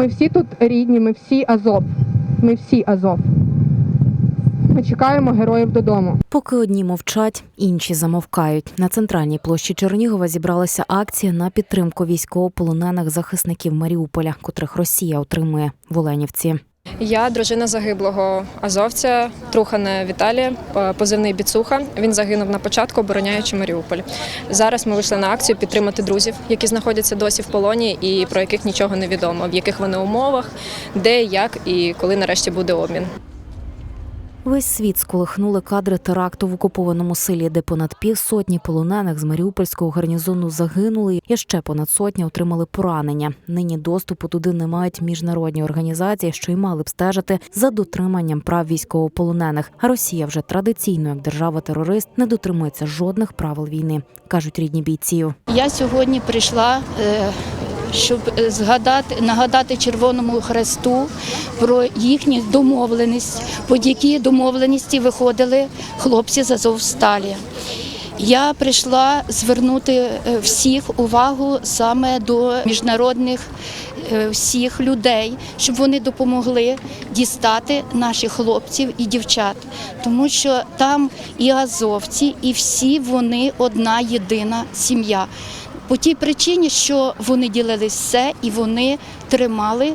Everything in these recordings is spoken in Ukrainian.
Ми всі тут рідні, ми всі Азов. Ми всі Азов. Ми чекаємо героїв додому. Поки одні мовчать, інші замовкають. На центральній площі Чернігова зібралася акція на підтримку військовополонених захисників Маріуполя, котрих Росія отримує в Оленівці. Я дружина загиблого азовця Трухана Віталія, позивний Біцуха. Він загинув на початку, обороняючи Маріуполь. Зараз ми вийшли на акцію підтримати друзів, які знаходяться досі в полоні і про яких нічого не відомо, в яких вони умовах, де, як і коли нарешті буде обмін. Весь світ сколихнули кадри теракту в окупованому селі, де понад півсотні полонених з Маріупольського гарнізону загинули, і ще понад сотня отримали поранення. Нині доступу туди не мають міжнародні організації, що й мали б стежити за дотриманням прав військовополонених. А Росія вже традиційно, як держава-терорист, не дотримується жодних правил війни, кажуть рідні бійців. Я сьогодні прийшла, е, щоб е, згадати, нагадати Червоному Хресту про їхню домовленість, по якій домовленості виходили хлопці з Азовсталі. Я прийшла звернути е, всіх увагу саме до міжнародних е, всіх людей, щоб вони допомогли дістати наших хлопців і дівчат, тому що там і азовці, і всі вони одна єдина сім'я. По тій причині, що вони ділили все і вони тримали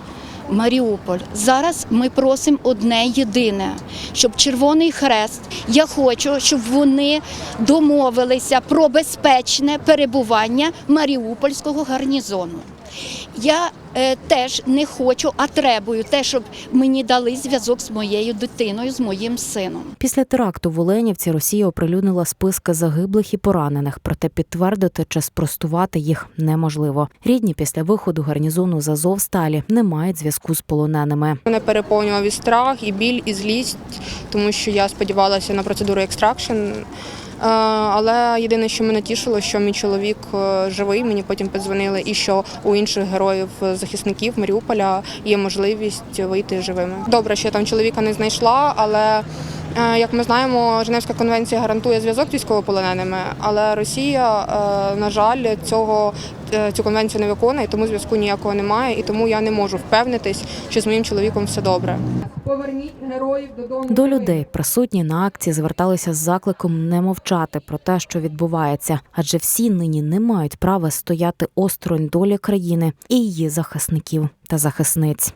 Маріуполь. Зараз ми просимо одне єдине, щоб Червоний Хрест. Я хочу, щоб вони домовилися про безпечне перебування Маріупольського гарнізону. Я е, теж не хочу, а требую те, щоб мені дали зв'язок з моєю дитиною, з моїм сином. Після теракту в Оленівці Росія оприлюднила списки загиблих і поранених, проте підтвердити чи спростувати їх неможливо. Рідні після виходу гарнізону з Азовсталі не мають зв'язку з полоненими. Мене переповнював і страх, і біль, і злість, тому що я сподівалася на процедуру екстракшн. Е, Але єдине, що мене тішило, що мій чоловік е, живий. Мені потім подзвонили, і що у інших героїв е, захисників Маріуполя є можливість вийти живими. Добре, що я там чоловіка не знайшла, але як ми знаємо, Женевська конвенція гарантує зв'язок з військовополоненими, але Росія, е, на жаль, цього е, цю конвенцію не виконує, тому зв'язку ніякого немає, і тому я не можу впевнитись, що з моїм чоловіком все добре. Поверніть героїв додому. До людей присутні на акції зверталися з закликом не мовчати про те, що відбувається, адже всі нині не мають права стояти осторонь долі країни і її захисників та захисниць.